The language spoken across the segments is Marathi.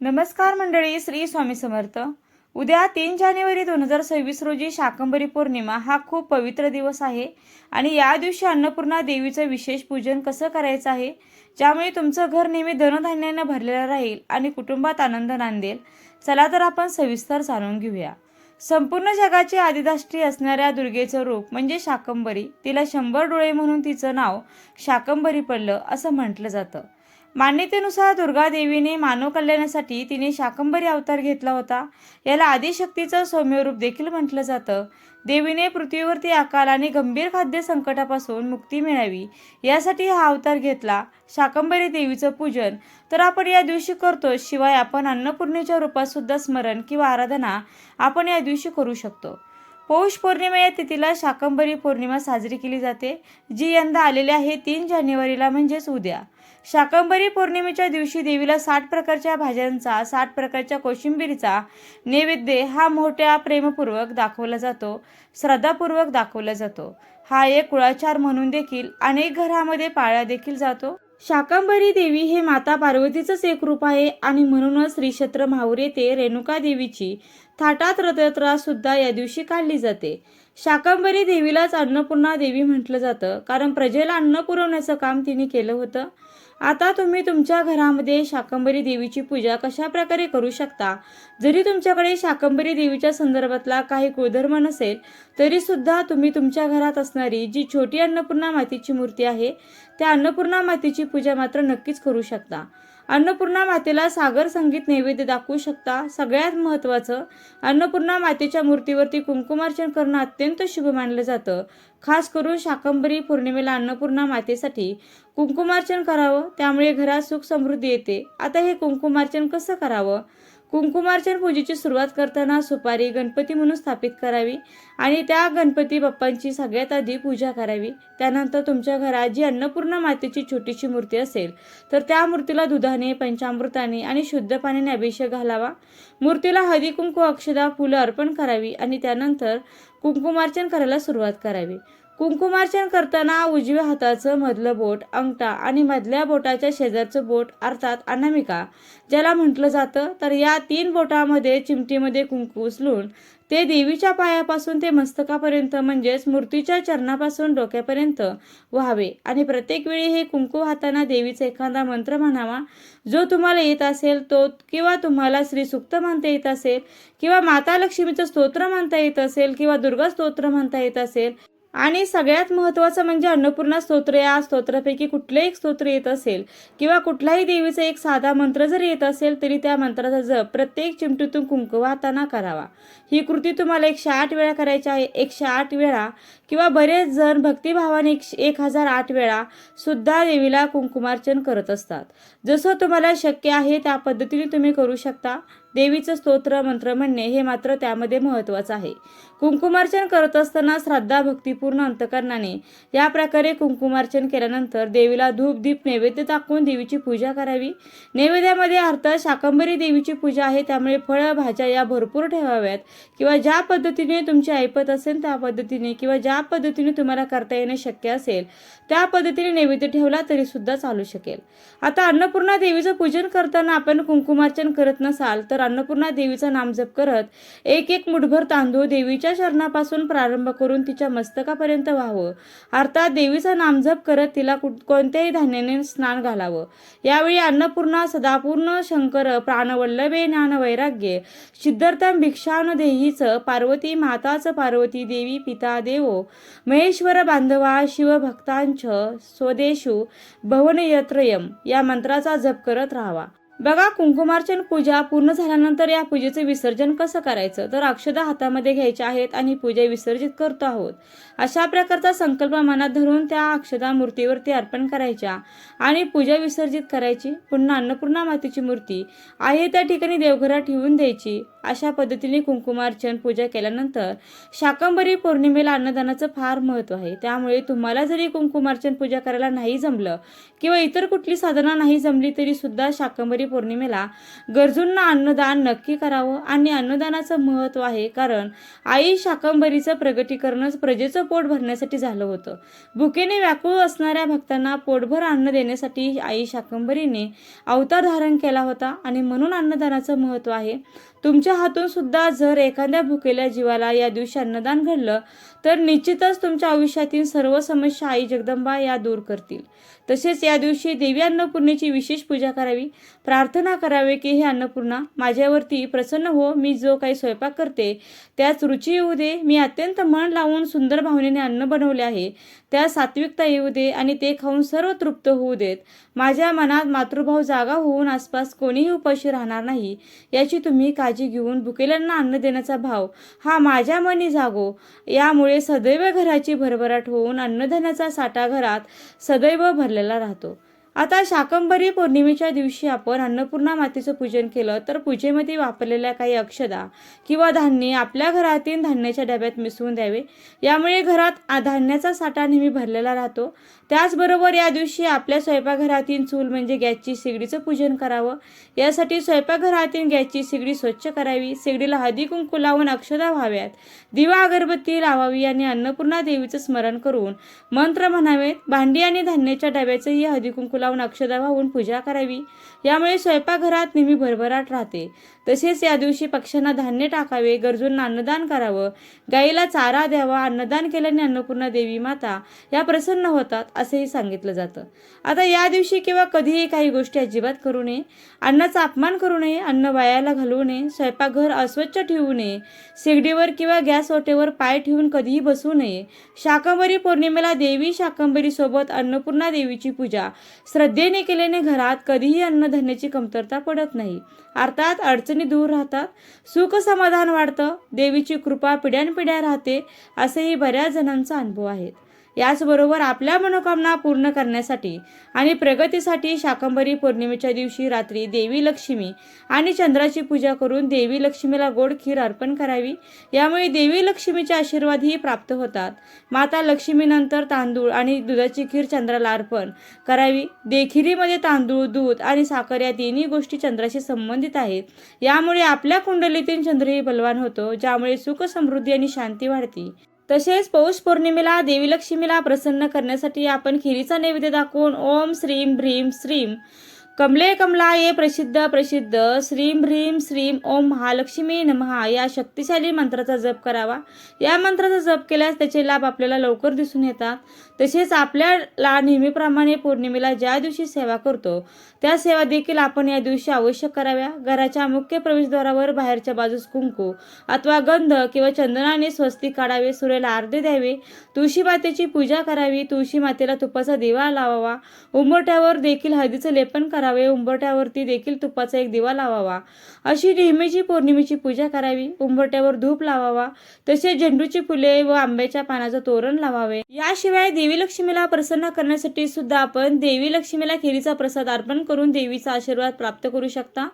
नमस्कार मंडळी श्री स्वामी समर्थ. उद्या तीन जानेवारी दोन हजार सव्वीस रोजी शाकंभरी पौर्णिमा हा खूप पवित्र दिवस आहे आणि या दिवशी अन्नपूर्णा देवीचं विशेष पूजन कसं करायचं आहे ज्यामुळे तुमचं घर नेहमी धनधान्यानं भरलेलं राहील आणि कुटुंबात आनंद नांदेल चला तर आपण सविस्तर जाणून घेऊया. संपूर्ण जगाची आदिदाष्टी असणाऱ्या दुर्गेचं रूप म्हणजे शाकंभरी तिला शंभर डोळे म्हणून तिचं नाव शाकंभरी पडलं असं म्हटलं जातं. मान्यतेनुसार दुर्गादेवीने मानव कल्याणासाठी तिने शाकंभरी अवतार घेतला होता. याला आदिशक्तीचं सौम्यरूप देखील म्हटलं जातं. देवीने पृथ्वीवरती अकाल आणि गंभीर खाद्य संकटापासून मुक्ती मिळावी यासाठी हा अवतार घेतला. शाकंभरी देवीचं पूजन. तर आपण या दिवशी करतो शिवाय आपण अन्नपूर्णेच्या रूपात सुद्धा स्मरण किंवा आराधना आपण या दिवशी करू शकतो. पौष पौर्णिमा या तिथीला शाकंभरी पौर्णिमा साजरी केली जाते जी यंदा आलेली आहे तीन जानेवारीला म्हणजेच उद्या. शाकंभरी पौर्णिमेच्या दिवशी देवीला साठ प्रकारच्या भाज्यांचा साठ प्रकारच्या कोशिंबिरीचा नैवेद्य हा मोठ्या प्रेमपूर्वक दाखवला जातो श्रद्धापूर्वक दाखवला जातो. हा एक कुळाचार म्हणून देखील अनेक घरामध्ये पाळला देखील जातो. शाकंभरी देवी हे माता पार्वतीचंच एक रूप आहे आणि म्हणूनच श्री क्षेत्र माहूर येथे रेणुका देवीची थाटात रथयात्रा सुद्धा या दिवशी काढली जाते. शाकंभरी देवीलाच अन्नपूर्णा देवी म्हटलं जातं. कारण प्रजेला अन्न पुरवण्याचं काम तिने केलं होतं. आता तुम्ही तुमच्या घरामध्ये शाकंभरी देवीची पूजा कशा प्रकारे करू शकता? जरी तुमच्याकडे शाकंभरी देवीच्या संदर्भातला काही कुळधर्म नसेल तरी सुद्धा तुम्ही तुमच्या घरात असणारी जी छोटी अन्नपूर्णा मातीची मूर्ती आहे त्या अन्नपूर्णा मातीची पूजा मात्र नक्कीच करू शकता. अन्नपूर्णा मातेला सागर संगीत नैवेद्य दाखवू शकता. सगळ्यात महत्त्वाचं अन्नपूर्णा मातेच्या मूर्तीवरती कुंकुमार्चन करणं अत्यंत शुभ मानलं जातं. खास करून शाकंभरी पौर्णिमेला अन्नपूर्णा मातेसाठी कुंकुमार्चन करावं त्यामुळे घरात सुख समृद्धी येते. आता हे कुंकुमार्चन कसं करावं? कुंकुमार्चन पूजेची सुरुवात करताना सुपारी गणपती म्हणून स्थापित करावी आणि त्या गणपती बाप्पांची सगळ्यात आधी पूजा करावी. त्यानंतर तुमच्या घरात जी अन्नपूर्णा मातेची छोटीशी मूर्ती असेल तर त्या मूर्तीला दुधाने पंचामृताने आणि शुद्ध पाण्याने अभिषेक घालावा. मूर्तीला हळदी कुंकू अक्षदा फुलं अर्पण करावी आणि त्यानंतर कुंकुमार्चन करायला सुरुवात करावी. कुंकुमार्चन करताना उजव्या हाताचं मधलं बोट अंगठा आणि मधल्या बोटाच्या शेजारचं बोट अर्थात अनामिका ज्याला म्हटलं जातं तर या तीन बोटामध्ये चिमटीमध्ये कुंकू उचलून ते देवीच्या पायापासून ते मस्तकापर्यंत म्हणजेच मूर्तीच्या चरणापासून डोक्यापर्यंत व्हावे. आणि प्रत्येक वेळी हे कुंकू हाताना देवीचा एखादा मंत्र म्हणावा जो तुम्हाला येत असेल तो किंवा तुम्हाला श्री सुक्त म्हणता येत असेल किंवा माता लक्ष्मीचं स्तोत्र म्हणता येत असेल किंवा दुर्गा स्तोत्र म्हणता येत असेल आणि सगळ्यात महत्त्वाचं म्हणजे अन्नपूर्णा स्तोत्र. या स्तोत्रापैकी कुठले एक स्तोत्र येत असेल किंवा कुठल्याही देवीचा एक साधा मंत्र जर येत असेल तरी त्या मंत्राचा जप प्रत्येक चिमटीतून कुंकवाताना करावा. ही कृती तुम्हाला एकशे आठ वेळा करायची आहे. एकशे आठ वेळा किंवा बरेच जण भक्तिभावाने एक एक हजार आठ वेळा सुद्धा देवीला कुंकुमार्चन करत असतात. जसं तुम्हाला शक्य आहे त्या पद्धतीने तुम्ही करू शकता. देवीचं स्तोत्र मंत्र म्हणणे हे मात्र त्यामध्ये महत्त्वाचं आहे. कुंकुमार्चन करत असताना श्रद्धा भक्तिपूर्ण अंतकरणाने या प्रकारे कुंकुमार्चन केल्यानंतर देवीला धूप दीप नैवेद्य दाखवून देवीची पूजा करावी. नैवेद्यामध्ये अर्थात शाकंभरी देवीची पूजा आहे. त्यामुळे फळं भाज्या या भरपूर ठेवाव्यात. किंवा ज्या पद्धतीने तुमची ऐपत असेल त्या पद्धतीने किंवा ज्या पद्धतीने तुम्हाला करता येणे शक्य असेल त्या पद्धतीने नैवेद्य ठेवला तरी सुद्धा चालू शकेल. आता अन्नपूर्णा देवीचं पूजन करताना आपण कुंकुमार्चन करत नसाल तर अन्नपूर्णा देवीचा नामजप करत एक एक मुठभर तांदूळ देवीच्या चरणापासून प्रारंभ करून तिच्या मस्तकापर्यंत व्हावं. अर्थात देवीचा नामजप करत तिला कुठ- कोणत्याही धान्याने स्नान घालावं. यावेळी अन्नपूर्णा सदापूर्ण शंकर प्राणवल्लभे ज्ञान वैराग्य सिद्धार्थ भिक्षान देहीचं पार्वती माताचं पार्वती देवी पिता देवो महेश्वर बांधवा शिवभक्तांच स्वदेशू भवनयत्रयम या मंत्राचा जप करत राहावा. बघा कुंकुमार्चन पूजा पूर्ण झाल्यानंतर या पूजेचं विसर्जन कसं करायचं? तर अक्षदा हातामध्ये घ्यायच्या आहेत आणि पूजा विसर्जित करतो आहोत. अशा प्रकारचा संकल्प मनात धरून त्या अक्षदा मूर्तीवरती अर्पण करायच्या आणि पूजा विसर्जित करायची. पुन्हा अन्नपूर्णा मातेची मूर्ती आहे त्या ठिकाणी देवघरात ठेवून द्यायची. अशा पद्धतीने कुंकुमार्चन पूजा केल्यानंतर शाकंभरी पौर्णिमेला अन्नदानाचं फार महत्त्व आहे. त्यामुळे तुम्हाला जरी कुंकुमार्चन पूजा करायला नाही जमलं किंवा इतर कुठली साधना नाही जमली तरी सुद्धा शाकंभरी पौर्णिमेला गरजूंना अन्नदान नक्की करावं आणि अन्नदानाचं महत्त्व आहे कारण आई शाकंभरीचं प्रगटीकरणच प्रजेचं पोट भरण्यासाठी झालं होतं. भुकेने व्याकुळ असणाऱ्या भक्तांना पोटभर अन्न देण्यासाठी आई शाकंभरीने अवतार धारण केला होता आणि म्हणून अन्नदानाचं महत्त्व आहे. तुमच्या हातून सुद्धा जर एखाद्या भुकेल्या जीवाला या दिवशी अन्नदान घडलं तर निश्चितच तुमच्या आयुष्यातील सर्व समस्या आई जगदंबा या दूर करतील. तसेच या दिवशी देवी अन्नपूर्णेची विशेष पूजा करावी प्रार्थना करावी की हे अन्नपूर्णा माझ्यावरती प्रसन्न हो मी जो काही स्वयंपाक करते त्याच रुची येऊ दे. मी अत्यंत मन लावून सुंदर भावनेने अन्न बनवले आहे. त्या सात्विकता येऊ दे आणि ते खाऊन सर्व तृप्त होऊ देत. माझ्या मनात मातृभाव जागा होऊन आसपास कोणीही उपाशी राहणार नाही. याची तुम्ही काळजी घेऊन भुकेल्यांना अन्न देण्याचा भाव हा माझ्या मनी जागो. यामुळे सदैव घराची भरभराट होऊन अन्नधान्याचा साठा घरात सदैव भरलेला राहतो. आता शाकंभरी पौर्णिमेच्या दिवशी आपण अन्नपूर्णा मातेचं पूजन केलं तर पूजेमध्ये वापरलेल्या काही अक्षदा किंवा धान्य आपल्या घरातील धान्याच्या डब्यात मिसळून द्यावे. यामुळे घरात धान्याचा साठा नेहमी भरलेला राहतो. त्याचबरोबर या दिवशी आपल्या स्वयंपाकघरातील चूल म्हणजे गॅसची शेगडीचं पूजन करावं. यासाठी स्वयंपाकघरातील गॅसची शेगडी स्वच्छ करावी शेगडीला हळदी कुंकू लावून अक्षदा व्हाव्यात. दिवा अगरबत्ती लावावी आणि अन्नपूर्णा देवीचं स्मरण करून मंत्र म्हणावेत भांडी आणि धान्याच्या डब्याचंही हळदी कुंकू लावून अक्षदा वाहून पूजा करावी. यामुळे स्वयंपाकघरात नेहमी भरभराट राहते. तसेच या दिवशी पक्ष्यांना धान्य टाकावे गरजूंना अन्नदान करावं गाईला चारा द्यावा अन्नदान केल्याने अन्नपूर्णा देवी माता या प्रसन्न होतात असंही सांगितलं जातं. आता या दिवशी किंवा कधीही काही गोष्टी अजिबात करू नये. अन्नाचा अपमान करू नये अन्न वायाला घालवू नये स्वयंपाकघर अस्वच्छ ठेवू नये शेगडीवर किंवा गॅस ओटेवर पाय ठेवून कधीही बसू नये. शाकंभरी पौर्णिमेला देवी शाकंबरी सोबत अन्नपूर्णा देवीची पूजा श्रद्धेने केल्याने घरात कधीही अन्नधान्याची कमतरता पडत नाही. अर्थात अडचणी दूर राहतात. सुख समाधान वाढतं. देवीची कृपा पिढ्यानपिढ्या राहते असेही बऱ्याच जणांचा अनुभव आहे याचबरोबर आपल्या मनोकामना पूर्ण करण्यासाठी आणि प्रगतीसाठी शाकंभरी पौर्णिमेच्या दिवशी रात्री देवी लक्ष्मी आणि चंद्राची पूजा करून देवी लक्ष्मीला गोड खीर अर्पण करावी. यामुळे देवी लक्ष्मीचे आशीर्वादही प्राप्त होतात. माता लक्ष्मीनंतर तांदूळ आणि दुधाची खीर चंद्राला अर्पण करावी. देखिरीमध्ये तांदूळ दूध आणि साखर या तिन्ही गोष्टी चंद्राशी संबंधित आहेत. यामुळे आपल्या कुंडलीतील चंद्रही बलवान होतो ज्यामुळे सुख समृद्धी आणि शांती वाढते. तसेच पौष पौर्णिमेला देवी लक्ष्मीला प्रसन्न करण्यासाठी आपण खिरीचा नैवेद्य दाखवून ओम श्रीम भ्रीम श्रीम कमले कमला ये प्रसिद्ध प्रसिद्ध. श्रीम ह्रीम श्रीम ओम महालक्ष्मी नमहा या शक्तिशाली मंत्राचा जप करावा. या मंत्राचा जप केल्यास त्याचे लाभ आपल्याला लवकर दिसून येतात. तसेच आपल्याला नेहमीप्रमाणे पौर्णिमेला ज्या दिवशी सेवा करतो त्या सेवा देखील आपण या दिवशी अवश्य कराव्या. घराच्या मुख्य प्रवेशद्वारावर बाहेरच्या बाजूस कुंकू अथवा गंध किंवा चंदनाने स्वस्ती काढावे सूर्याला अर्धे द्यावे तुळशी मातेची पूजा करावी तुळशी मातेला तुपाचा दिवा लावावा. उंबरट्यावर देखील हळदीचं लेपन करावे. उंबरट्यावरती देखील तुपाचा एक दिवा लावावा. अशी नेहमीची पौर्णिमेची पूजा करावी. उंबरट्यावर धूप लावावा. तसेच झेंडूची फुले व आंब्याच्या पानाचं तोरण लावावे. याशिवाय देवी लक्ष्मीला प्रसन्न करण्यासाठी सुद्धा आपण देवी लक्ष्मीला खिरीचा प्रसाद अर्पण करून देवीचा आशीर्वाद प्राप्त करू शकता.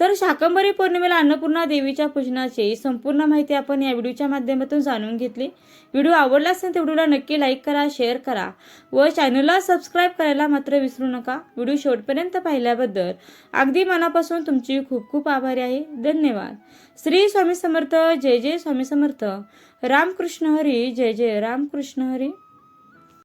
तर शाकंभरी पौर्णिमेला अन्नपूर्णा देवीच्या पूजनाची संपूर्ण माहिती आपण या व्हिडिओच्या माध्यमातून जाणून घेतली. व्हिडिओ आवडला असेल तर व्हिडिओला नक्की लाईक करा शेअर करा व चॅनलला सबस्क्राईब करायला मात्र विसरू नका. व्हिडिओ शेवटपर्यंत पाहिल्याबद्दल अगदी मनापासून तुमची खूप खूप आभारी आहे. धन्यवाद. श्री स्वामी समर्थ जय जय स्वामी समर्थ. रामकृष्ण हरी जय जय रामकृष्ण हरी.